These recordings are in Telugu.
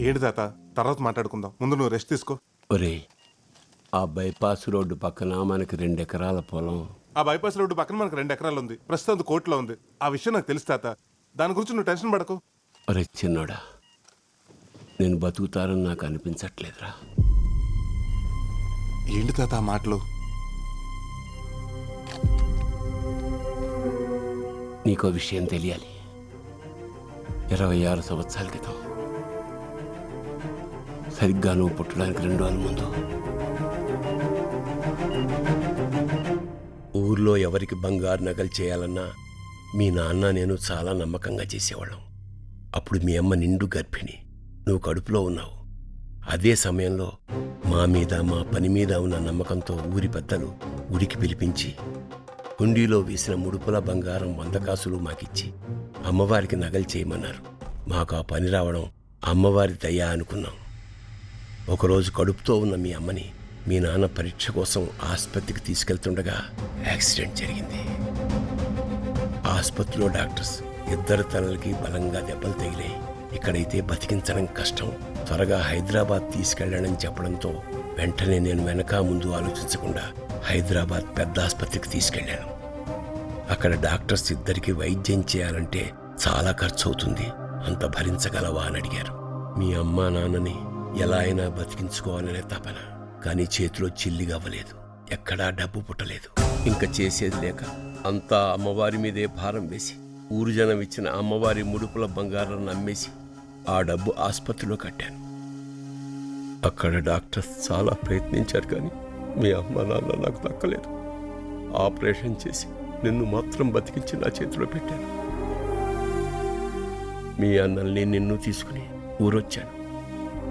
ఏంటి తాత? తర్వాత మాట్లాడుకుందాం. ముందు నువ్వు రెస్ట్ తీసుకో. ఒరే ఆ బైపాస్ రోడ్డు పక్కన మనకి రెండు ఎకరాల పొలం. ఆ బైపాస్ రోడ్డు పక్కన మనకు రెండు ఎకరాలు ఉంది ప్రస్తుతం అది కోర్టులో ఉంది. ఆ విషయం నాకు తెలుసు తాత. దాని గురించి నువ్వు టెన్షన్ పడకు. ఒరే చిన్నోడా నేను బతుకుతారని నాకు అనిపించట్లేదురా. ఏంటి తాత ఆ మాటలు? నీకో విషయం తెలియాలి. ఇరవై ఆరు సంవత్సరాల క్రితం సరిగ్గా నువ్వు పుట్టడానికి రెండు రోజుల ముందు. ఊర్లో ఎవరికి బంగారు నగలు చేయాలన్నా మీ నాన్న నేను చాలా నమ్మకంగా చేసేవాళ్ళం. అప్పుడు మీ అమ్మ నిండు గర్భిణి. నువ్వు కడుపులో ఉన్నావు. అదే సమయంలో మా మీద మా పని మీద ఉన్న నమ్మకంతో ఊరి పెద్దలు గుడికి పిలిపించి హుండీలో వేసిన ముడుపుల బంగారం వంద కాసులు మాకిచ్చి అమ్మవారికి నగలు చేయమన్నారు. మాకు ఆ పని రావడం అమ్మవారి దయ అనుకున్నాం. ఒకరోజు కడుపుతో ఉన్న మీ అమ్మని మీ నాన్న పరీక్ష కోసం ఆసుపత్రికి తీసుకెళ్తుండగా యాక్సిడెంట్ జరిగింది. ఆసుపత్రిలో డాక్టర్స్ ఇద్దరు తలలకి బలంగా దెబ్బలు తగిలాయి. ఇక్కడైతే బతికించడం కష్టం. త్వరగా హైదరాబాద్ తీసుకెళ్ళడని చెప్పడంతో వెంటనే నేను వెనక ముందు ఆలోచించకుండా హైదరాబాద్ పెద్ద ఆసుపత్రికి తీసుకెళ్ళాను అక్కడ డాక్టర్స్ ఇద్దరికి వైద్యం చేయాలంటే చాలా ఖర్చు అవుతుంది అంత భరించగలవా అని అడిగారు. మీ అమ్మా నాన్నని ఎలా అయినా బతికించుకోవాలనే తపన. కానీ చేతిలో చిల్లిగా అవ్వలేదు. ఎక్కడా డబ్బు పుట్టలేదు. ఇంకా చేసేది లేక అంతా అమ్మవారి మీదే భారం వేసి ఊరు జనం ఇచ్చిన అమ్మవారి ముడుపుల బంగారం నమ్మేసి ఆ డబ్బు ఆసుపత్రిలో కట్టాను. అక్కడ డాక్టర్స్ చాలా ప్రయత్నించారు కానీ మీ అమ్మ నాన్న నాకు దక్కలేదు. ఆపరేషన్ చేసి నిన్ను మాత్రం బతికించి నా చేతిలో పెట్టాను. మీ అన్నల్ని నిన్ను తీసుకుని ఊరొచ్చాను.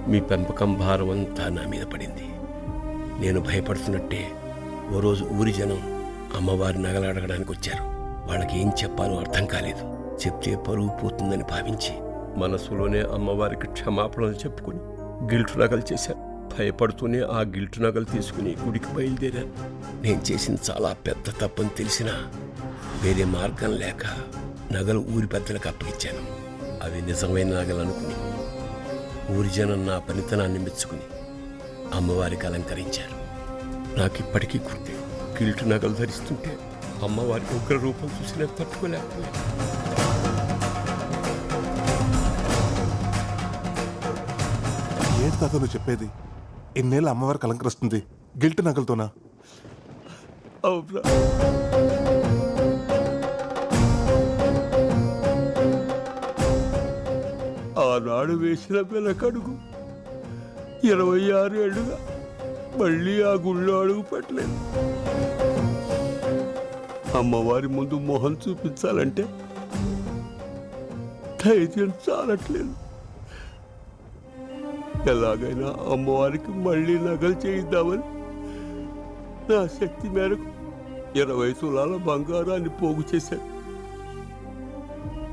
మీ పెంపకం భారం అంతా నా మీద పడింది. నేను భయపడుతున్నట్టే ఓ రోజు ఊరి జనం అమ్మవారి నగలు అడగడానికి వచ్చారు. వాళ్ళకి ఏం చెప్పాలో అర్థం కాలేదు. చెప్తే పరువు పోతుందని భావించి మనసులోనే అమ్మవారికి క్షమాపణలు చెప్పుకుని గిల్టు నగలు చేశాను భయపడుతూనే ఆ గిల్టు నగలు తీసుకుని గుడికి బయలుదేరాను నేను చేసిన చాలా పెద్ద తప్పని తెలిసినా వేరే మార్గం లేక నగలు ఊరి పెద్దలకు అప్పగించాను. అవి నిజమైన నగలు అనుకుని ఊరి జనం నా పనితనాన్ని మెచ్చుకుని అమ్మవారికి అలంకరించారు. నాకిప్పటికీ గుర్తే గిల్టు నగలు ధరిస్తుంటే అమ్మవారి ఉగ్ర రూపం చూసి నేను తట్టుకోలేకపోయాను. ఏంటి తాత నువ్వు చెప్పేది? ఎన్నేళ్ళు అమ్మవారికి అలంకరిస్తుంది గిల్ట్ నగలతోనా? అవునా? ఆనాడు వేసిన వెనకడుగు. ఇరవై ఆరు ఏళ్ళుగా మళ్ళీ ఆ గుళ్ళో అడుగు పెట్టలేదు. అమ్మవారి ముందు మొహం చూపించాలంటే ధైర్యం చాలట్లేదు. ఎలాగైనా అమ్మవారికి మళ్ళీ నగలు చేయిద్దామని నా శక్తి మేరకు ఇరవై తులాల బంగారాన్ని పోగు చేశాను.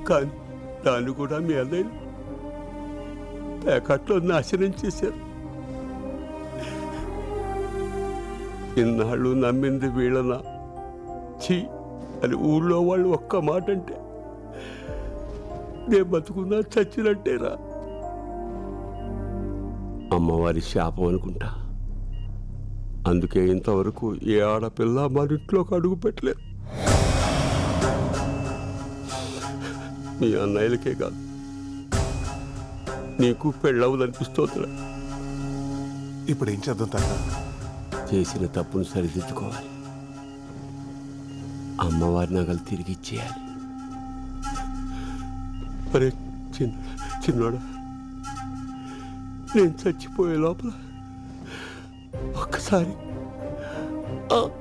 కానీ దాన్ని కూడా మీ అన్నయ్య పేకాట్లో నాశనం చేశారు. ఇన్నాళ్ళు నమ్మింది వీళ్ళనా. ఛీ అని ఊళ్ళో వాళ్ళు ఒక్క మాట అంటే నేను బతుకున్నా చచ్చినట్టేరా. అమ్మవారి శాపం అనుకుంటా. అందుకే ఇంతవరకు ఏ ఆడపిల్ల మన ఇంట్లోకి అడుగు పెట్టలేదు. మీ అన్నయ్యలకే కాదు. నీకు పెళ్ళవదనిపిస్తోందిరా ఇప్పుడు ఏం చేద్దాం తాత? చేసిన తప్పును సరిదిద్దుకోవాలి. అమ్మవారి నగలు తిరిగి ఇచ్చేయాలి. అరే చిన్న చిన్నోడా. నేను చచ్చిపోయే లోపల ఒక్కసారి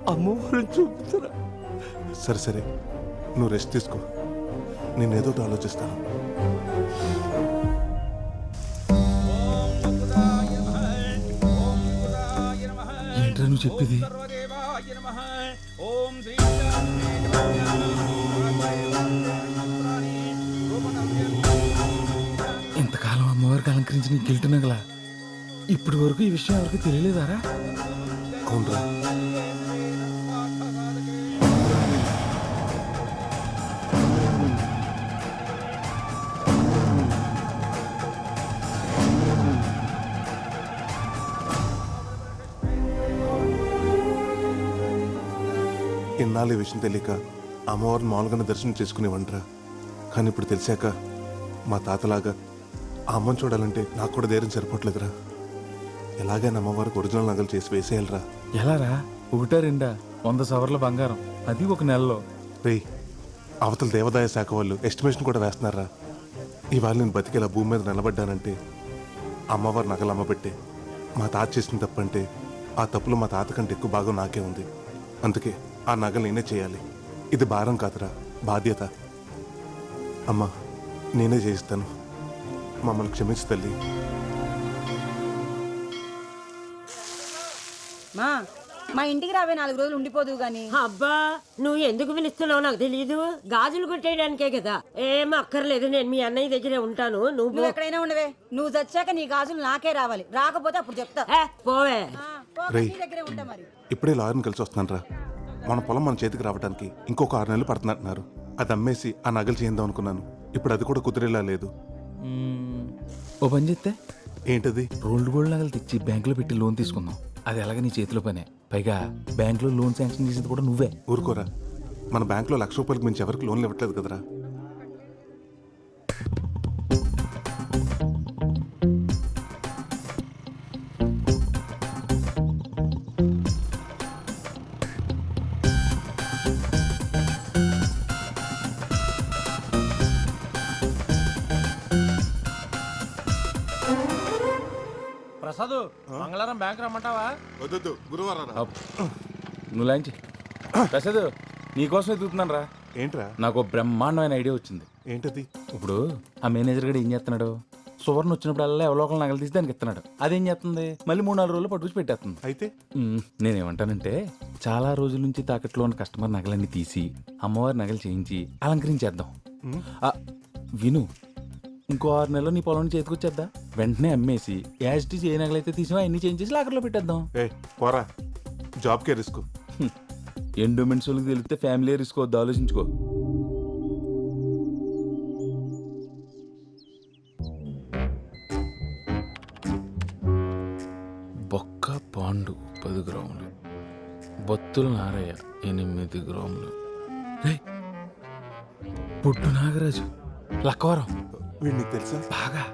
అమ్మవారిని చూపుతారా సరే సరే. నువ్వు రెస్ట్ తీసుకో. నేను ఏదో ఒకటి ఆలోచిస్తాను. ఏంట్రా నువ్వు చెప్పేది. ఇంతకాలం అమ్మవారికి అలంకరించిన గిల్టు నగల ఇప్పటి వరకు ఈ విషయం ఎవరికి తెలియలేదారా? అవునరా. ఇన్నాళ్ళు ఈ విషయం తెలియక అమ్మవారిని మామూలుగానే దర్శనం చేసుకునేవంటరా కానీ ఇప్పుడు తెలిసాక మా తాతలాగా ఆ అమ్మని చూడాలంటే నాకు కూడా ధైర్యం సరిపోవట్లేదురా. ఎలాగైనా అమ్మవారికి ఒరిజినల్ నగలు చేసి వేసేయాలరా. ఎలారా? ఒకటా రెండా? వంద సవర్ల బంగారం. అది ఒక నెలలో. రేయ్ అవతల దేవాదాయ శాఖ వాళ్ళు ఎస్టిమేషన్ కూడా వేస్తున్నారా? ఇవాళ నేను బతికేలా భూమి మీద నిలబడ్డానంటే అమ్మవారు నగలు అమ్మబెట్టే మా తాత చేసిన తప్పంటే ఆ తప్పులో మా తాత కంటే ఎక్కువ భాగం నాకే ఉంది. అందుకే ఆ నగలు నేనే చేయాలి. ఇది భారం కాదురా బాధ్యత. అమ్మా నేనే చేయిస్తాను. మమ్మల్ని క్షమించు తల్లి. మా మా ఇంటికి రావే నాలుగు రోజులు ఉండిపోదు గాని. అబ్బా నువ్వు ఎందుకు పిలుస్తున్నావు నాకు తెలియదు గాజులు కుట్టేయడానికే కదా. ఏం అక్కర్లేదు నేను మీ అన్నయ్య దగ్గరే ఉంటాను. నువ్వు నువ్వు. ఎక్కడైనా ఉండవే. నువ్వు చచ్చాక నీ గాజులు నాకే రావాలి. రాకపోతే అప్పుడు చెప్తా. ఏ, పోవే. రేయ్. దగ్గరే ఉంటా మరి. ఇప్పుడే లాయర్ని కలిసి వస్తున్నాను రా మన పొలం మన చేతికి రావడానికి ఇంకొక ఆరు నెలలు పడుతున్నట్టున్నారు అది అమ్మేసి ఆ నగలు చేద్దాం అనుకున్నాను. ఇప్పుడు అది కూడా కుదిరేలా లేదు. మ్మ్. ఓ పని చేస్తే ఏంటది? రోల్డ్ గోల్డ్ నగలు తెచ్చి బ్యాంకులో పెట్టి లోన్ తీసుకుందాం. అది ఎలాగ నీ చేతిలో పనే? పైగా బ్యాంకులో లోన్ శాంక్షన్ చేసేది కూడా నువ్వే. ఊరుకోరా. మన బ్యాంకులో లక్ష రూపాయలకు మించి ఎవరికి లోన్లు ఇవ్వట్లేదు కదరా. ప్రసాద్ మంగళవారం బ్యాంక్ రమ్మంటావా? వద్దు గురువారం. నువ్వు లాంచి. ప్రసాద్ నీకోసం ఎదుగుతున్నాను రా. ఏంట్రా? నాకు ఓ బ్రహ్మాండమైన ఐడియా వచ్చింది. ఏంటది? ఇప్పుడు ఆ మేనేజర్ గడు ఏం చేస్తున్నాడు? సువర్ణ వచ్చినప్పుడల్లా ఎవరో ఒకరు నగలు తీసి దానికి ఇస్తున్నాడు. అదేం చేస్తుంది? మళ్ళీ మూడు నాలుగు రోజులు పట్టుకొచ్చి పెట్టేస్తుంది. అయితే? మ్మ్. నేనేమంటానంటే చాలా రోజుల నుంచి తాకట్లో ఉన్న కస్టమర్ నగలన్నీ తీసి అమ్మవారి నగలు చేయించి అలంకరించేద్దాం. ఆ, విను ఇంకో ఆరు నెలలు నీ పొలం చేతికొచ్చేద్దా? వెంటనే అమ్మేసి యాజిటీస్ ఏ నగలైతే తీసినా అన్ని చేంజ్ చేసి లాకర్లో పెట్టేద్దాం. ఏ పోరా. జాబ్కే రిస్క్ ఎండోమెంట్స్ వాళ్ళకి తెలిస్తే ఫ్యామిలీ రిస్క్ వద్దు ఆలోచించుకో. బొక్క పాండు పది గ్రాములు. బొత్తుల నారయ్య ఎనిమిది గ్రాములు. రేయ్, పుట్టు నాగరాజు. లక్కవరం. వీడు నీకు తెలుసా? బాగా.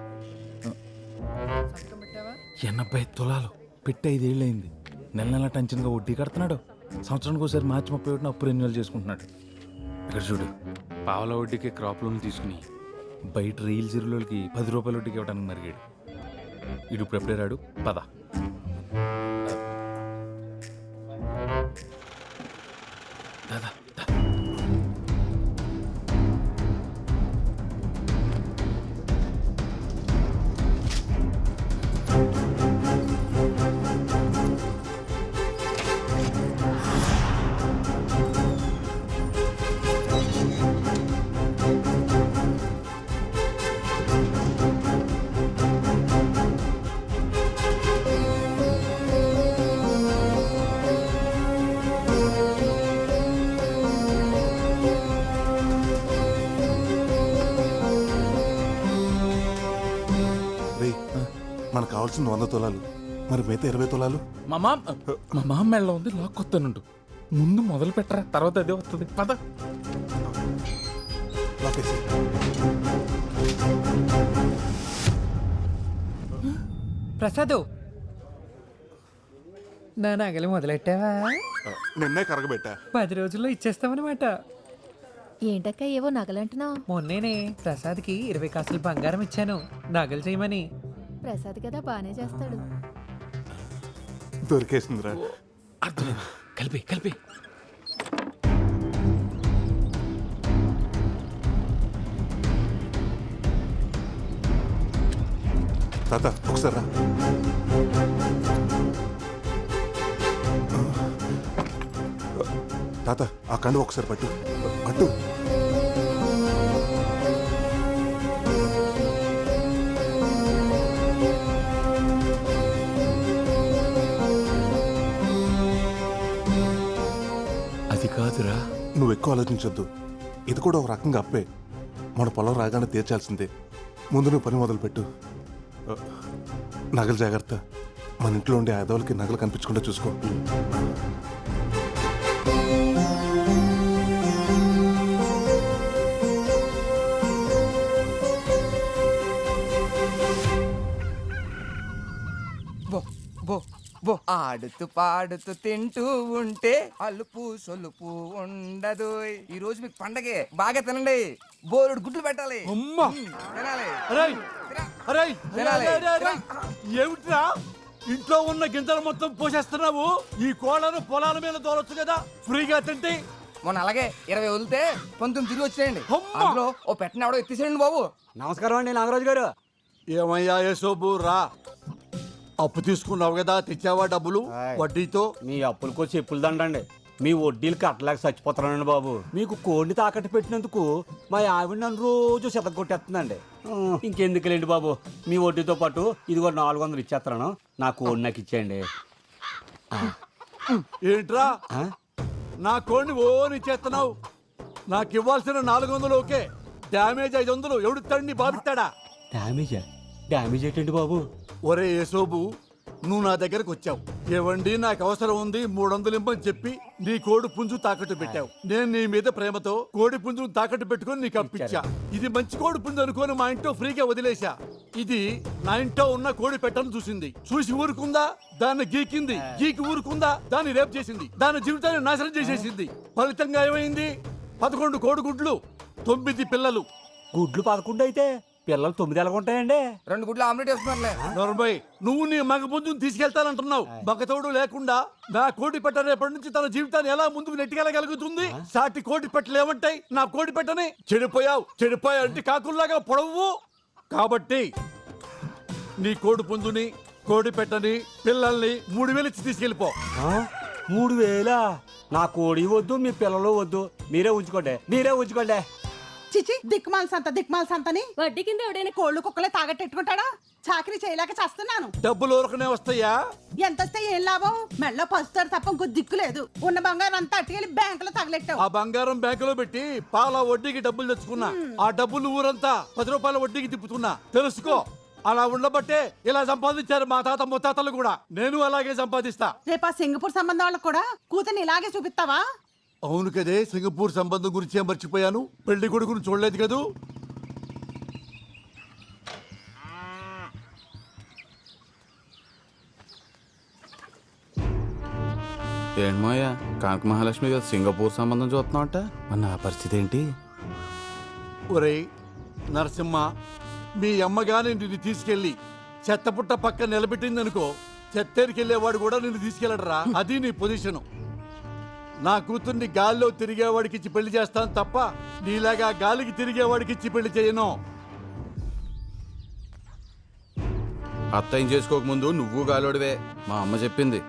ఎనభై తులాలు. పెట్టి ఐదేళ్ళయింది. నెల నెల టెన్షన్గా వడ్డీ కడుతున్నాడు. సంవత్సరానికి ఒకసారి మార్చి ముప్పై ఒకటిన అప్పు రెన్యువల్ చేసుకుంటున్నాడు? ఇక్కడ చూడు. పావల వడ్డీకి క్రాప్ లోన్ తీసుకుని బయట రీల్ జీరోలకి పది రూపాయల వడ్డీకి ఇవ్వడానికి మరిగాడు. ఇడు ఇప్పుడు ఎప్పుడే రాడు? పద. మనకు కావాల్సిన వంద తులాలు. మరి మిగతా ఇరవై తులాలు? మా మామ మా మామ మెళ్ళ ఉంది లాక్కొస్తానుండు ముందు మొదలు పెట్టరా తర్వాత అదే వస్తుంది. పద. లాకేసి. ప్రసాదు. నా నగలు మొదలెట్టావా? నిన్నే కరగబెట్టా. పది రోజుల్లో ఇచ్చేస్తామన్నమాట. ఏంటక్క ఏవో నగలంటున్నావు? మొన్నేనే ప్రసాద్కి ఇరవై కాసులు బంగారం ఇచ్చాను. నగలు చేయమని. ప్రసాద్ కదా బానే చేస్తాడు. దొరికేసిందిరా. అర్థమైంది. కలిపి కలిపి. తాత ఒకసారి రా. తాత ఆ కండు ఒకసారి పట్టు. పట్టు. నువ్వు ఎక్కువ ఆలోచించొద్దు. ఇది కూడా ఒక రకంగా అప్పే. మన పొలం రాగానే తీర్చాల్సిందే. ముందు నువ్వు పని మొదలుపెట్టు. నగలు జాగ్రత్త. మన ఇంట్లో ఉండే ఆదవులకి నగలు కనిపించకుండా చూసుకో. ఆడుతూ పాడుతూ తింటూ ఉంటే అలుపు సొలుపు ఉండదు. ఈ రోజు మీకు పండగే. బాగా తినండి. బోరుడు గుడ్లు పెట్టాలి. అమ్మా! మ్మ్, తినాలి. అరేయ్! అరేయ్! తినాలి. అరేయ్, అరేయ్, అరేయ్. ఏమిట్రా? ఇంట్లో ఉన్న గింజలు మొత్తం పోసేస్తున్నావు? ఈ కోళ్ళను పొలాల మీద తోలొచ్చు కదా? ఫ్రీగా తింటే? మొన్న అలాగే ఇరవై వదిలితే పంతొమ్మిది తిరిగి వచ్చేయండి. అమ్మా. అందులో ఓ పెట్టిన ఎవడో ఎత్తేసేయండి బాబు. నమస్కారం అండి నాగరాజు గారు. ఏమయ్యా యశోబు రా. అప్పు తీసుకున్నావు కదా తెచ్చావా డబ్బులు? ఆయ్. వడ్డీతో? మీ అప్పులకో చెప్పులు దండండి. మీ వడ్డీలు కట్టలేక చచ్చిపోతానండి బాబు. మీకు కోడిని తాకట్టు పెట్టినందుకు మా ఆవిడ నన్ను రోజు శత కొట్టేస్తుందండి. ఆ, ఇంకెందుకులేండి బాబు. మీ వడ్డీతో పాటు ఇదిగో నాలుగు వందలు ఇచ్చేస్తాను నా కోడి నాకు ఇచ్చేయండి. ఏంట్రా? ఆ? నా కోడిని ఓని చేస్తున్నావు నాకు ఇవ్వాల్సిన నాలుగు వందలు ఓకే. డ్యామేజ్ ఐదు వందలు. ఎవడు తండి బాబిస్తాడా డ్యామేజా? డ్యామేజ్ ఏంటండి బాబు? ఒరే యశోబు నువ్వు నా దగ్గరకు వచ్చావు. ఏవండి నాకు అవసరం ఉంది మూడు వందలు ఇమ్మని చెప్పి నీ కోడి పుంజు తాకట్టు పెట్టావు. నేను నీ మీద ప్రేమతో కోడి పుంజును తాకట్టు పెట్టుకొని నీకు అప్పించా. ఇది మంచి కోడి పుంజు అనుకొని మా ఇంట్లో ఫ్రీగా వదిలేశా. ఇది నా ఇంట్లో ఉన్న కోడి పెట్టను చూసింది. చూసి ఊరుకుందా? దాన్ని గీకింది. గీకి ఊరుకుందా? దాన్ని రేపు చేసింది. దాని జీవితాన్ని నాశనం చేసేసింది. ఫలితంగా ఏమైంది? పదకొండు కోడి గుడ్లు తొమ్మిది పిల్లలు. గుడ్లు పదకొండు అయితే పిల్లలు తొమ్మిది ఎలాగ ఉంటాయండి? రెండు గుడ్లు ఆమ్లెట్ వేస్తున్నారులే. నొరబై నువ్వు నీ మగ పుంజుని తీసుకెళ్తానంటున్నావు. మగతోడు లేకుండా నా కోడి పెట్ట రేపటి నుంచి తన జీవితాన్ని ఎలా ముందుకు నెట్టుకెళ్ళగలుగుతుంది? సాటి కోడి పెట్టలు ఏమంటాయి? నా కోడి పెట్టని చెడిపోయావు. చెడిపోయావు అంటే కాకుల్లాగా పొడవు. కాబట్టి నీ కోడి పుంజుని కోడి పెట్టని పిల్లల్ని మూడు వేలు ఇచ్చి తీసుకెళ్ళిపో. ఆ? మూడు వేలా? నా కోడి వద్దు మీ పిల్లలు వద్దు. మీరే ఉంచుకోండి. మీరే ఉంచుకోండి. చిచి దిక్మాల సంత దిక్మాల సంతని వడ్డీ కింద ఎవడైనా కోళ్ళు కుక్కలే తాగట్టెట్టుకుంటాడా చాకరీ చేయలేక చేస్తున్నాను. డబ్బులు ఊరకనే వస్తాయా? ఎంత వస్తే ఏం లాభం? మెళ్ళ పసుతారు తప్ప ఇంకో దిక్కు లేదు. ఉన్న బంగారం అంతా అట్టుకెళ్ళి బ్యాంకులో తగలెట్టావు. ఆ బంగారం బ్యాంకులో పెట్టి పాల వడ్డీకి డబ్బులు తెచ్చుకున్నా. ఆ డబ్బులు ఊరంతా పది రూపాయల వడ్డీకి తిప్పుతున్నా. తెలుసుకో అలా ఉండబట్టే ఇలా సంపాదించారు మా తాత ముత్తాతలు కూడా. నేను అలాగే సంపాదిస్తా. రేపు ఆ సింగపూర్ సంబంధం వాళ్ళకు కూడా కూతుర్ని ఇలాగే చూపిస్తావా? అవును కదే సింగపూర్ సంబంధం గురించి ఏం మర్చిపోయాను? పెళ్ళి కొడుకును చూడలేదు కదూ? ఏంటి మాయా కనక మహాలక్ష్మి గారు సింగపూర్ సంబంధం చూస్తున్నావుట? మరి నా పరిస్థితి ఏంటి? ఒరేయ్ నరసింహ మీ అమ్మగాని నిన్ను తీసుకెళ్ళి చెత్తపుట్ట పక్క నిలబెట్టిందనుకో చెత్తేరికి వెళ్ళేవాడు కూడా నిన్ను తీసుకెళ్ళడరా? అది నీ పొజిషను. నా కూతుర్ని గాల్లో తిరిగేవాడికి ఇచ్చి పెళ్ళి చేస్తాను తప్ప నీలాగా గాలికి తిరిగేవాడికి ఇచ్చి పెళ్ళి చేయను అత్తయ్యం చేసుకోకముందు నువ్వు గాలోడివే మా అమ్మ చెప్పింది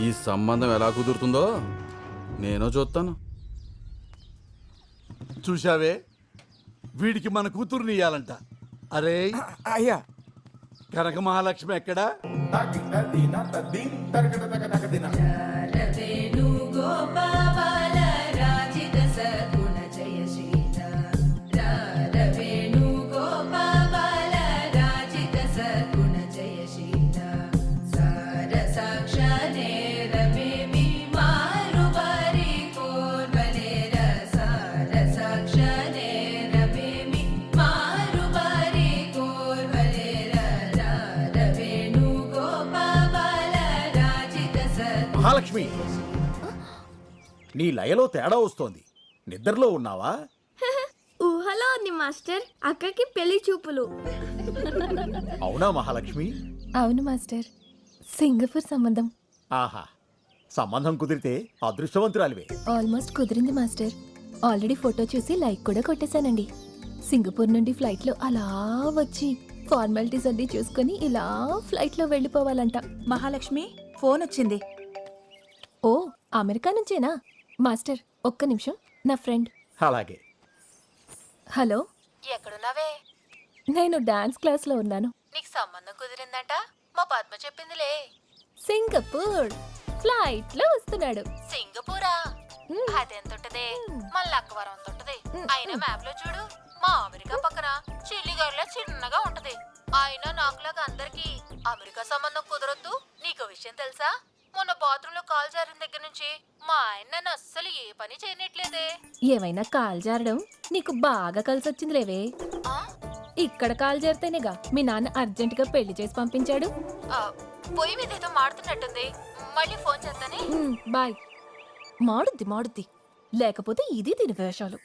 ఈ సంబంధం ఎలా కుదురుతుందో నేను చూస్తాను చూశావే వీడికి మన కూతుర్ని ఇయ్యాలంట అరే అయ్యా కనక మహాలక్ష్మి ఎక్కడా Até tem. మహాలక్ష్మి నీ లయలో తేడా వస్తోంది. నిద్రలో ఉన్నావా? ఊహలో ఉంది మాస్టర్. అక్కకి పెళ్ళి చూపులు. అవునా మహాలక్ష్మి? అవును మాస్టర్. సింగపూర్ సంబంధం. ఆహా. సంబంధం కుదిరితే అదృష్టవంతురాలివే. ఆల్మోస్ట్ కుదిరింది మాస్టర్. ఆల్రెడీ ఫోటో చూసి లైక్ కూడా కొట్టేశానండి. సింగపూర్ నుండి ఫ్లైట్లో అలా వచ్చి ఫార్మాలిటీస్ అన్ని చూసుకొని ఇలా ఫ్లైట్లో వెళ్ళిపోవాలంట. మహాలక్ష్మి ఫోన్ వచ్చింది. ఓ అమెరికా నుంచేనా? మాస్టర్ ఒక్క నిమిషం. నా ఫ్రెండ్. అలాగే. హలో. ఎక్కడున్నావే? నేను డాన్స్ క్లాస్లో ఉన్నాను. నీకు సంబంధం కుదిరిందంట? మా పద్మ చెప్పిందిలే. సింగపూర్. ఫ్లైట్లో వస్తున్నాడు. సింగపూరా? అదెంత ఉంటది మన లక్కవరం అంత ఉంటది అయినా మ్యాప్లో చూడు. మా అమెరికా పక్కన చిల్లిగర్లో చిన్నగా ఉంటది. అయినా నాకులాగా అందరికి అమెరికా సంబంధం కుదరొద్దు. నీకు విషయం తెలుసా? మొన్న బాత్రూమ్లో కాల్ జారిన దగ్గర నుంచి మా ఆయన నన్ను అస్సలు ఏ పని చేయనట్లేదే. ఏమైనా కాల్ జారడం? నీకు బాగా కలిసి వచ్చింది లేవే. ఇక్కడ కాల్ చేరితేనేగా మీ నాన్న అర్జెంటుగా పెళ్ళి చేసి పంపించాడు. పొయ్యి మీద ఏదో మాడుతున్నట్టుంది. మళ్ళీ ఫోన్ చేస్తానే. Um, bye. మాడుద్ది మాడుద్ది. లేకపోతే ఇది దీని వేషాలు.